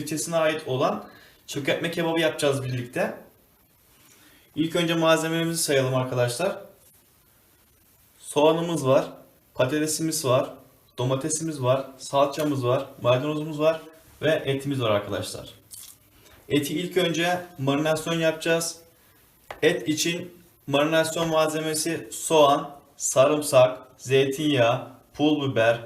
ilçesine ait olan çökertme kebabı yapacağız birlikte. İlk önce malzemelerimizi sayalım arkadaşlar. Soğanımız var, patatesimiz var, domatesimiz var, salçamız var, maydanozumuz var ve etimiz var arkadaşlar. Eti ilk önce marinasyon yapacağız. Et için marinasyon malzemesi soğan, sarımsak, zeytinyağı, pul biber,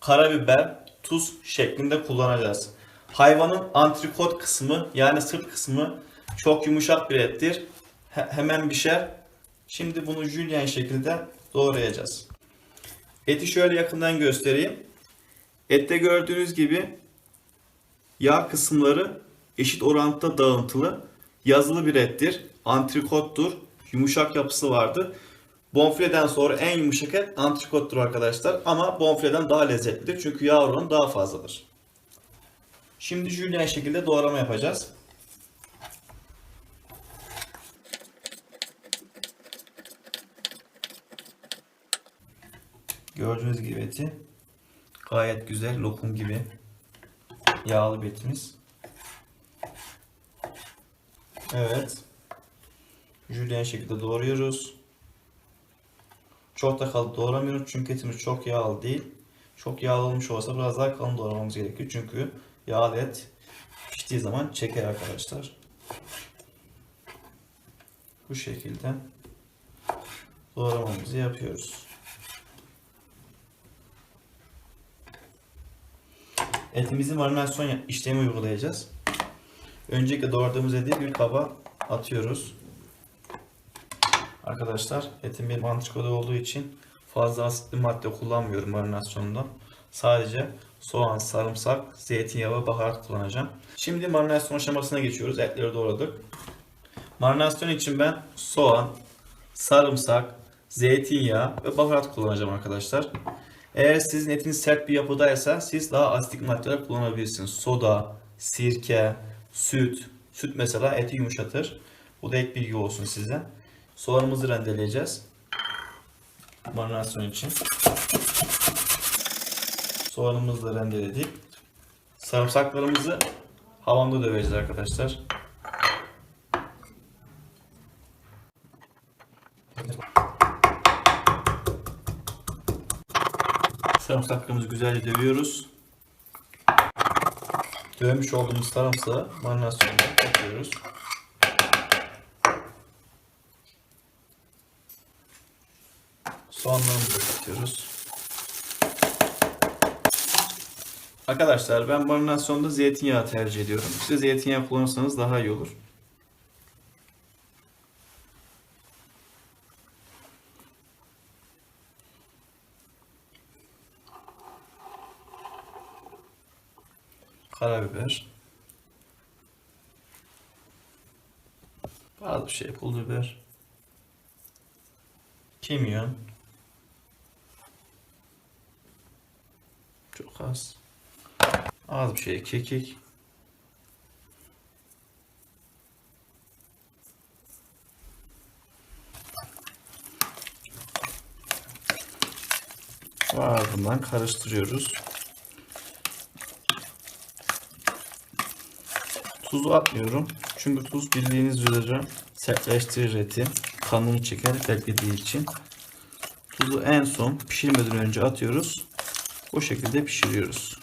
karabiber, tuz şeklinde kullanacağız. Hayvanın antrikot kısmı yani sırt kısmı çok yumuşak bir ettir. He- hemen pişer. Şimdi bunu jülyen şekilde doğrayacağız. Eti şöyle yakından göstereyim. Ette gördüğünüz gibi yağ kısımları eşit orantıda dağıntılı. Yazılı bir ettir. Antrikottur. Yumuşak yapısı vardır. Bonfileden sonra en yumuşak et antrikottur arkadaşlar. Ama bonfileden daha lezzetlidir. Çünkü yağ oranı daha fazladır. Şimdi jülyen şekilde doğrama yapacağız. Gördüğünüz gibi eti gayet güzel lokum gibi yağlı bir etimiz. Evet. Jülyen şekilde doğruyoruz. Çok da kalın doğramıyoruz çünkü etimiz çok yağlı değil. Çok yağlı olmuş olsa biraz daha kalın doğramamız gerekiyor. Çünkü yağlı et piştiği zaman çeker arkadaşlar. Bu şekilde doğramamızı yapıyoruz. Etimizin marinasyon işlemi uygulayacağız. Öncelikle doğradığımız eti bir kaba atıyoruz. Arkadaşlar etim benim antrikoda olduğu için fazla asitli madde kullanmıyorum marinasyonda. Sadece soğan, sarımsak, zeytinyağı ve baharat kullanacağım. Şimdi marinasyon aşamasına geçiyoruz. Etleri doğradık. Marinasyon için ben soğan, sarımsak, zeytinyağı ve baharat kullanacağım arkadaşlar. Eğer sizin etiniz sert bir yapıdaysa siz daha asitik maddeler kullanabilirsiniz. Soda, sirke, süt. Süt mesela eti yumuşatır. Bu da ek bilgi olsun size. Soğanımızı rendeleyeceğiz. Marinasyon için. Soğanımızı da rendeledik. Sarımsaklarımızı havanda döveceğiz arkadaşlar. Sarımsaklarımızı güzelce dövüyoruz. Dövmüş olduğumuz sarımsağı marinasyonda katıyoruz. Soğanlarımızı katıyoruz. Arkadaşlar ben marinasyonda zeytinyağı tercih ediyorum. Size zeytinyağı kullanırsanız daha iyi olur. Karabiber. Bazı bir şey pul biber. Kimyon. Çok az. Az bir şey kekik. Ve ardından karıştırıyoruz. Tuzu atmıyorum. Çünkü tuz bildiğiniz üzere sertleştirir eti. Kanını çeker beklediği için. Tuzu en son pişirmeden önce atıyoruz. O şekilde pişiriyoruz.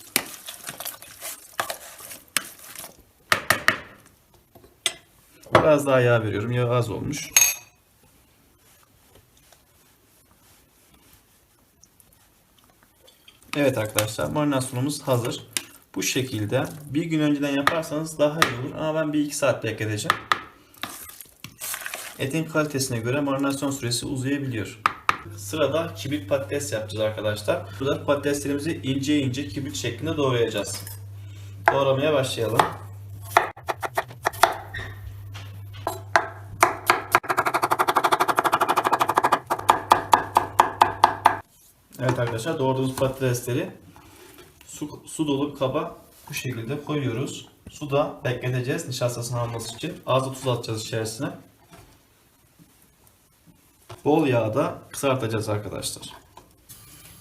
Biraz daha yağ veriyorum. Yağ az olmuş. Evet arkadaşlar marinasyonumuz hazır. Bu şekilde bir gün önceden yaparsanız daha iyi olur ama ben bir iki saat bekleteceğim. Etin kalitesine göre marinasyon süresi uzayabiliyor. Sırada kibrit patates yapacağız arkadaşlar. Burada patateslerimizi ince ince kibrit şeklinde doğrayacağız. Doğramaya başlayalım. Evet arkadaşlar doğradığımız patatesleri su, su dolu kaba bu şekilde koyuyoruz. Suda bekleteceğiz nişastasını alması için. Az da tuz atacağız içerisine. Bol yağda kızartacağız arkadaşlar.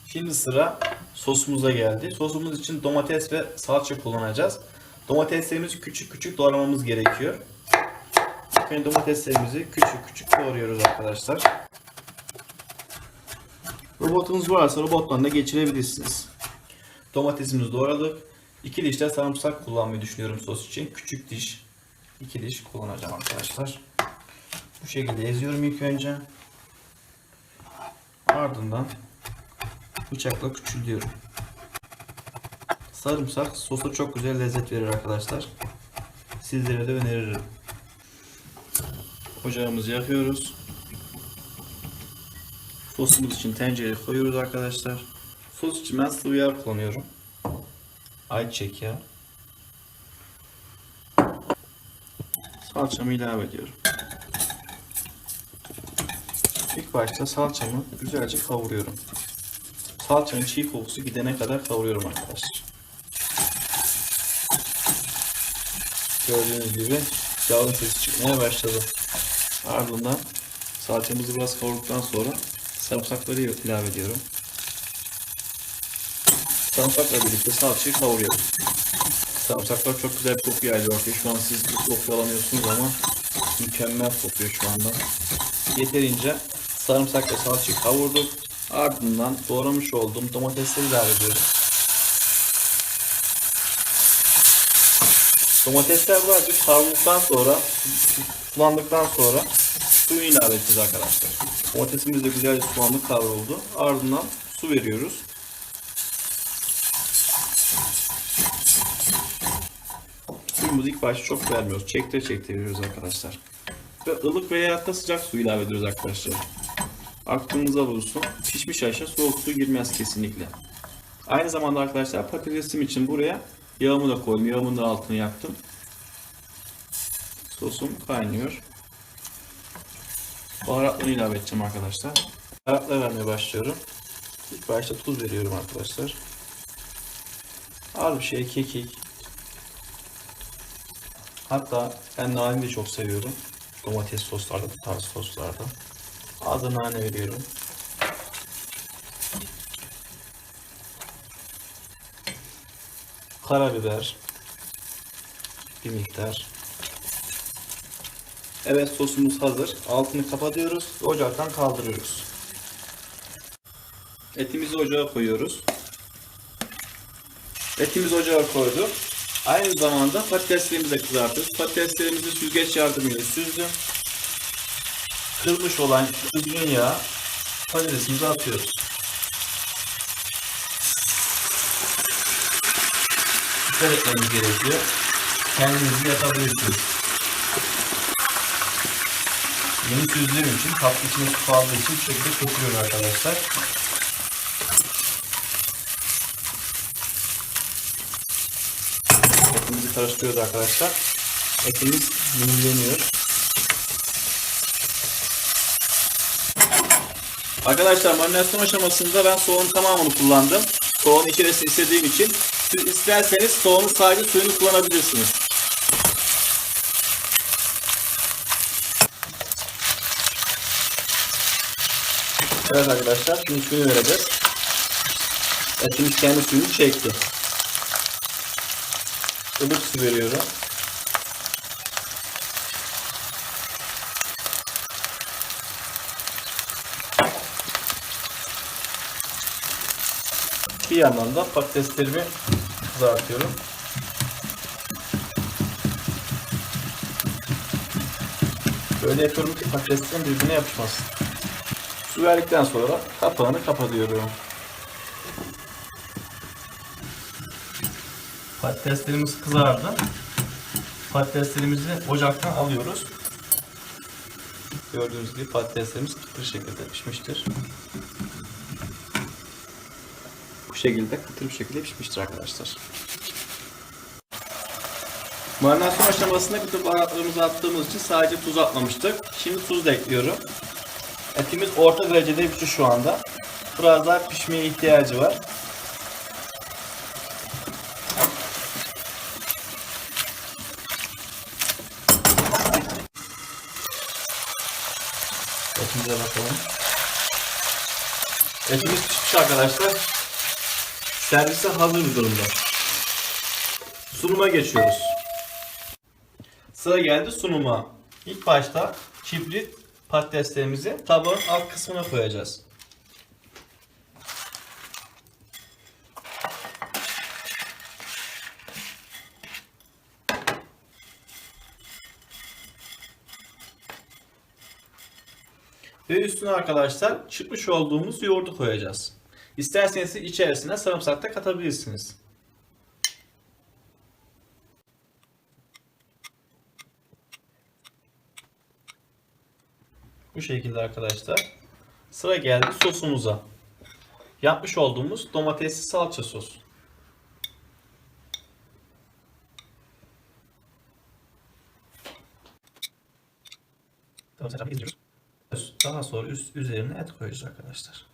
Şimdi sıra sosumuza geldi. Sosumuz için domates ve salça kullanacağız. Domateslerimizi küçük küçük doğramamız gerekiyor. Önce domateslerimizi küçük küçük doğruyoruz arkadaşlar. Robotunuz varsa robottan da geçirebilirsiniz. Domatesimizi doğradık. İki diş de sarımsak kullanmayı düşünüyorum sos için. Küçük diş. iki diş kullanacağım arkadaşlar. Bu şekilde eziyorum ilk önce. Ardından bıçakla küçülüyorum. Sarımsak sosa çok güzel lezzet verir arkadaşlar. Sizlere de öneririm. Ocağımızı yakıyoruz. Sosumuz için tencereye koyuyoruz arkadaşlar. Sos için ben sıvı yağ kullanıyorum. Ayçiçek yağı. Salçamı ilave ediyorum. İlk başta salçamı güzelce kavuruyorum. Salçanın çiğ kokusu gidene kadar kavuruyorum arkadaşlar. Gördüğünüz gibi yağın sesi çıkmaya başladı. Ardından salçamızı biraz kavurduktan sonra sarımsakları ilave ediyorum. Sarımsakla birlikte salçayı kavuruyorum. Sarımsaklar çok güzel bir koku yayıyor ortaya. Şu an siz bu kokuyu alamıyorsunuz ama mükemmel kokuyor şu anda. Yeterince sarımsak ve salçayı kavurduk. Ardından doğramış olduğum domatesleri ilave ediyorum. Domatesler birazcık kavrulduktan sonra, sulandıktan sonra suyunu ilave edeceğiz arkadaşlar. Domatesimiz de güzelce sulandı, kavruldu. Ardından su veriyoruz. Suyumuzu ilk başta çok vermiyoruz. Çekte çekte veriyoruz arkadaşlar. Ve ılık veya da sıcak su ilave ediyoruz arkadaşlar. Aklınıza bulunsun. Pişmiş aşa soğuk su girmez kesinlikle. Aynı zamanda arkadaşlar patatesim için buraya yağımı da koydum. Yağımın da altını yaktım. Sosum kaynıyor. Baharatları ilave edeceğim arkadaşlar. Baharatlar vermeye başlıyorum. İlk başta tuz veriyorum arkadaşlar. Az bir şey kekik. Hatta ben naneyi de çok seviyorum. Domates soslarda, tarz soslarda. Az da nane veriyorum. Karabiber. Bir miktar. Evet sosumuz hazır. Altını kapatıyoruz. ve Ocaktan kaldırıyoruz. Etimizi ocağa koyuyoruz. Etimizi ocağa koyduk. Aynı zamanda patateslerimizi de kızartıyoruz. Patateslerimizi süzgeç yardımıyla süzdüm. Kırmış olan düzgün yağı patatesimize atıyoruz. Dikkat etmemiz gerekiyor. Kendinizi yapabilirsiniz. Yeni süzdüğüm için tatlı içine su kaldığı için bu şekilde kokuyor arkadaşlar. Etimizi karıştırıyoruz arkadaşlar. Etimiz mühürleniyor. Arkadaşlar marinasyon aşamasında ben soğanın tamamını kullandım. Soğan ikilesi istediğim için. Siz isterseniz soğanın sadece suyunu kullanabilirsiniz. Evet arkadaşlar şimdi suyunu vereceğiz. Etimiz kendi suyunu çekti. Ilık su veriyorum. Bir yandan da patateslerimi kızartıyorum. Böyle yapıyorum ki patateslerin birbirine yapışmasın. Su verdikten sonra kapağını kapatıyorum. Patateslerimiz kızardı. Patateslerimizi ocaktan alıyoruz. Gördüğünüz gibi patateslerimiz kıtır şekilde pişmiştir. Bu şekilde kıtır bir şekilde pişmiştir arkadaşlar. Marinasyon aşamasında bütün baharatlarımızı attığımız için sadece tuz atmamıştık. Şimdi tuz da ekliyorum. Etimiz orta derecede pişti şu anda. Biraz daha pişmeye ihtiyacı var. Etimize bakalım. Etimiz pişmiş arkadaşlar. Servise hazır bir durumda. Sunuma geçiyoruz. Sıra geldi sunuma. İlk başta kibrit patateslerimizi tabağın alt kısmına koyacağız. Ve üstüne arkadaşlar çırpmış olduğumuz yoğurdu koyacağız. İsterseniz içerisine sarımsak da katabilirsiniz. Bu şekilde arkadaşlar. Sıra geldi sosumuza. Yapmış olduğumuz domatesli salça sos. Daha sonra üst üzerine et koyacağız arkadaşlar.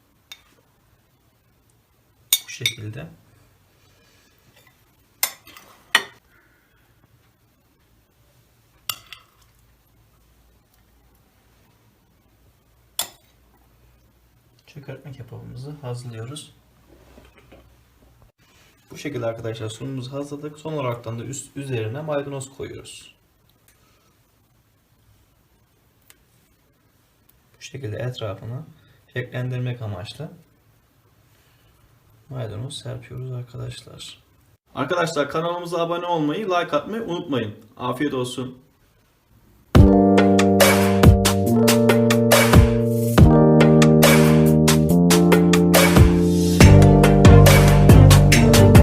Bu şekilde. Çökertme kebabımızı hazırlıyoruz. Bu şekilde arkadaşlar sunumumuzu hazırladık. Son olaraktan da üst üzerine maydanoz koyuyoruz. Bu şekilde etrafını renklendirmek amaçlı maydanoz serpiyoruz arkadaşlar. Arkadaşlar kanalımıza abone olmayı, like atmayı unutmayın. Afiyet olsun.